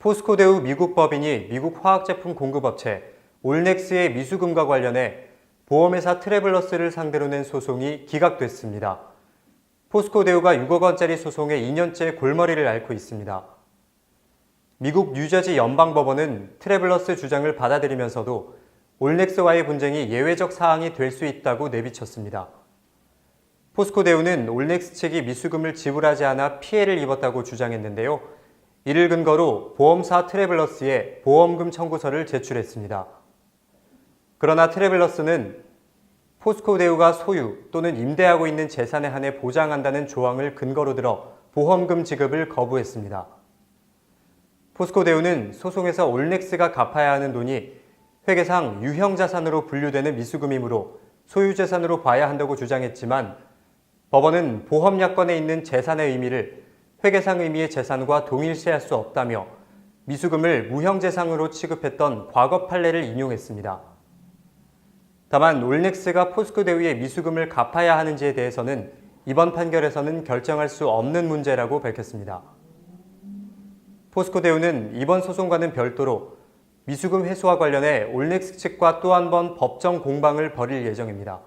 포스코대우 미국 법인이 미국 화학제품 공급업체 올넥스의 미수금과 관련해 보험회사 트래블러스를 상대로 낸 소송이 기각됐습니다. 포스코대우가 6억 원짜리 소송에 2년째 골머리를 앓고 있습니다. 미국 뉴저지 연방법원은 트래블러스 주장을 받아들이면서도 올넥스와의 분쟁이 예외적 사항이 될 수 있다고 내비쳤습니다. 포스코대우는 올넥스 측이 미수금을 지불하지 않아 피해를 입었다고 주장했는데요. 이를 근거로 보험사 트래블러스에 보험금 청구서를 제출했습니다. 그러나 트래블러스는 포스코 대우가 소유 또는 임대하고 있는 재산에 한해 보장한다는 조항을 근거로 들어 보험금 지급을 거부했습니다. 포스코 대우는 소송에서 올넥스가 갚아야 하는 돈이 회계상 유형 자산으로 분류되는 미수금이므로 소유 재산으로 봐야 한다고 주장했지만 법원은 보험 약관에 있는 재산의 의미를 회계상 의미의 재산과 동일시할 수 없다며 미수금을 무형재산으로 취급했던 과거 판례를 인용했습니다. 다만 올넥스가 포스코대우의 미수금을 갚아야 하는지에 대해서는 이번 판결에서는 결정할 수 없는 문제라고 밝혔습니다. 포스코 대우는 이번 소송과는 별도로 미수금 회수와 관련해 올넥스 측과 또 한 번 법정 공방을 벌일 예정입니다.